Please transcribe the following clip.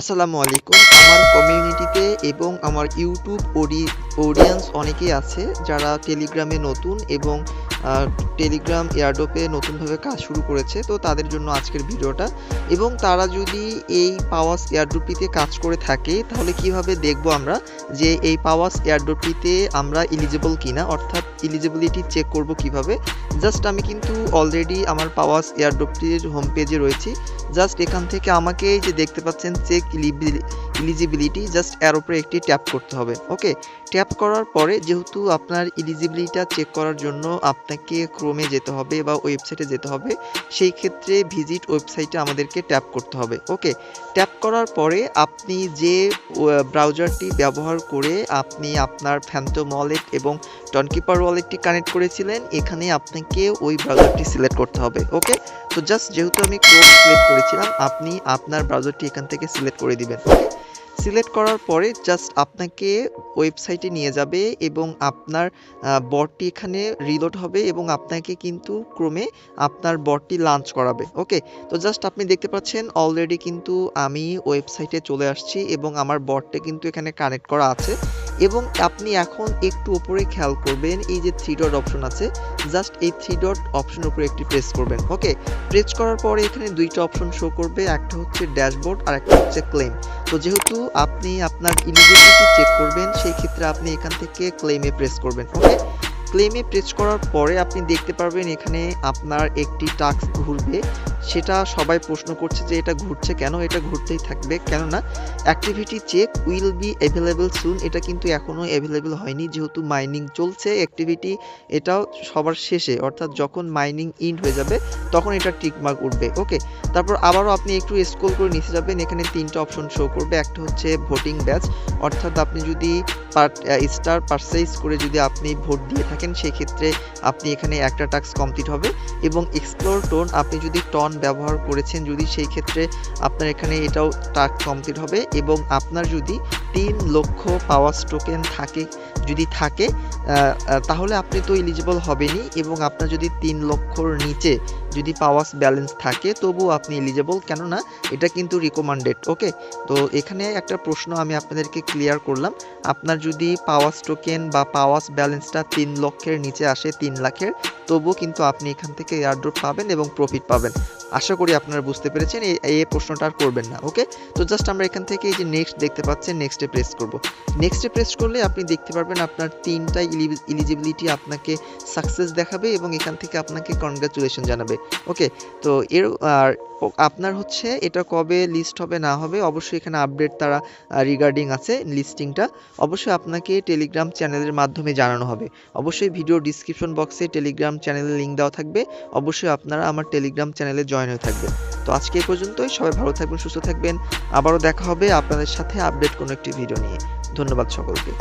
আসসালামু আলাইকুম। আমার কমিউনিটিতে এবং আমার ইউটিউব অডি অডিয়েন্স অনেকেই আছে যারা টেলিগ্রামে নতুন এবং টেলিগ্রাম এয়ারড্রপে নতুনভাবে কাজ শুরু করেছে, তো তাদের জন্য আজকের ভিডিওটা। এবং তারা যদি এই পাওয়াস এয়ারড্রপটিতে কাজ করে থাকে, তাহলে কীভাবে দেখব আমরা যে এই পাওয়াস এয়ারড্রপটিতে আমরা এলিজিবল কিনা? অর্থাৎ ইলিজিবিলিটি চেক করব কীভাবে? জাস্ট আমি কিন্তু অলরেডি আমার পাওয়াস এয়ারড্রপটির হোম পেজে রয়েছি। জাস্ট এখান থেকে আমাকে যে দেখতে পাচ্ছেন চেক ইলিজিবিলিটি জাস্ট এর উপরে একটি ট্যাপ করতে হবে ওকে ট্যাপ করার পরে যেহেতু আপনার ইলিজিবিলিটিটা চেক করার জন্য আপনাকে ক্রোমে যেতে হবে বা ওয়েবসাইটে যেতে হবে, সেই ক্ষেত্রে ভিজিট ওয়েবসাইটে আমাদেরকে ট্যাপ করতে হবে ওকে ট্যাপ করার পরে আপনি যে ব্রাউজারটি ব্যবহার করে আপনি আপনার ফ্যান্টম ওয়ালেট এবং টনকিপার ওয়ালেটটি কানেক্ট করেছিলেন, এখানে আপনাকে ওই ব্রাউজারটি সিলেক্ট করতে হবে ওকে তো জাস্ট যেহেতু আমি ক্রোম সিলেক্ট করেছিলাম, আপনি আপনার ব্রাউজারটি এখান থেকে সিলেক্ট করে দিবেন ওকে সিলেক্ট করার পরে জাস্ট আপনাকে ওয়েবসাইটে নিয়ে যাবে এবং আপনার বটটি এখানে রিলোড হবে এবং আপনাকে কিন্তু ক্রমে আপনার বটটি লাঞ্চ করাবে। ওকে তো জাস্ট আপনি দেখতে পাচ্ছেন অলরেডি কিন্তু আমি ওয়েবসাইটে চলে আসছি এবং আমার বটটা কিন্তু এখানে কানেক্ট করা আছে এবং আপনি এখন একটু উপরে খেয়াল করবেন, এই যে থ্রি ডট অপশন আছে জাস্ট এই থ্রি ডট অপশনের উপরে একটি প্রেস করবেন। ওকে প্রেস করার পরে এখানে দুইটা অপশন শো করবে, একটা হচ্ছে ড্যাশবোর্ড আর একটা হচ্ছে ক্লেম তো যেহেতু আপনি আপনার ইলিজিবিলিটি চেক করবেন, সেই ক্ষেত্রে আপনি এখান থেকে ক্লেমে প্রেস করবেন ওকে ক্লেমে প্রেস করার পরে আপনি দেখতে পারবেন এখানে আপনার একটি টাস্ক ঘুরবে। সেটা সবাই প্রশ্ন করছে যে এটা ঘুরছে কেন? এটা ঘুরতেই থাকবে। কেননা activity check will be available soon এটা কিন্তু এখনও অ্যাভেলেবল হয়নি। যেহেতু মাইনিং চলছে অ্যাক্টিভিটি এটাও সবার শেষে। অর্থাৎ যখন মাইনিং ইন্ড হয়ে যাবে, তখন এটা টিকমার্ক উঠবে। ওকে তারপর আবারও আপনি একটু স্ক্রল করে নিচে যাবেন। এখানে তিনটা অপশন শো করবে। একটা হচ্ছে ভোটিং ব্যাচ অর্থাৎ আপনি যদি স্টার পারচেজ করে যদি আপনি ভোট দিয়ে থাকেন সেই ক্ষেত্রে আপনি এখানে একটা টাস্ক কমপ্লিট হবে এবং এক্সপ্লোর টোন আপনি যদি টন ব্যবহার করেছেন, যদি সেই ক্ষেত্রে আপনার এখানে এটাও টাস্ক কমপ্লিট হবে এবং আপনার যদি তিন লক্ষ পাওয়ার টোকেন থাকে, যদি থাকে তাহলে আপনি তো এলিজিবল হবেনই এবং আপনার যদি তিন লক্ষর নিচে যদি পাওয়াস ব্যালেন্স থাকে, তবুও আপনি এলিজিবল কেননা এটা কিন্তু রিকমান্ডেড ওকে তো এখানে একটা প্রশ্ন আমি আপনাদেরকে ক্লিয়ার করলাম। আপনার যদি পাওয়াস টোকেন বা পাওয়াস ব্যালেন্সটা তিন লক্ষের নিচে আসে, তিন লাখের, তবুও কিন্তু আপনি এখান থেকে এয়ারড্রপ পাবেন এবং প্রফিট পাবেন। আশা করি আপনারা বুঝতে পেরেছেন এই প্রশ্নটা আর করবেন না ওকে তো জাস্ট আমরা এখান থেকে এই যে নেক্সট দেখতে পাচ্ছেন নেক্সটে প্রেস করব। নেক্সটে প্রেস করলে আপনি দেখতে পারবেন আপনার তিনটা ইলিজিবিলিটি আপনাকে সাকসেস দেখাবে এবং এখান থেকে আপনাকে কনগ্রাচুলেশন জানাবে ওকে তো এর, আর আপনার হচ্ছে এটা কবে লিস্ট হবে, না হবে, অবশ্যই এখানে আপডেট তারা রিগার্ডিং আছে লিস্টিংটা অবশ্যই আপনাকে টেলিগ্রাম চ্যানেলের মাধ্যমে জানানো হবে। অবশ্যই ভিডিও ডিসক্রিপশন বক্সে টেলিগ্রাম চ্যানেলের লিঙ্ক দেওয়া থাকবে। অবশ্যই আপনারা আমার টেলিগ্রাম চ্যানেলে জয়েন হয়ে থাকবেন। তো আজকে এই পর্যন্তই। সবাই ভালো থাকবেন, সুস্থ থাকবেন। আবারও দেখা হবে আপনাদের সাথে আপডেট কোনো একটি ভিডিও নিয়ে। ধন্যবাদ সকলকে।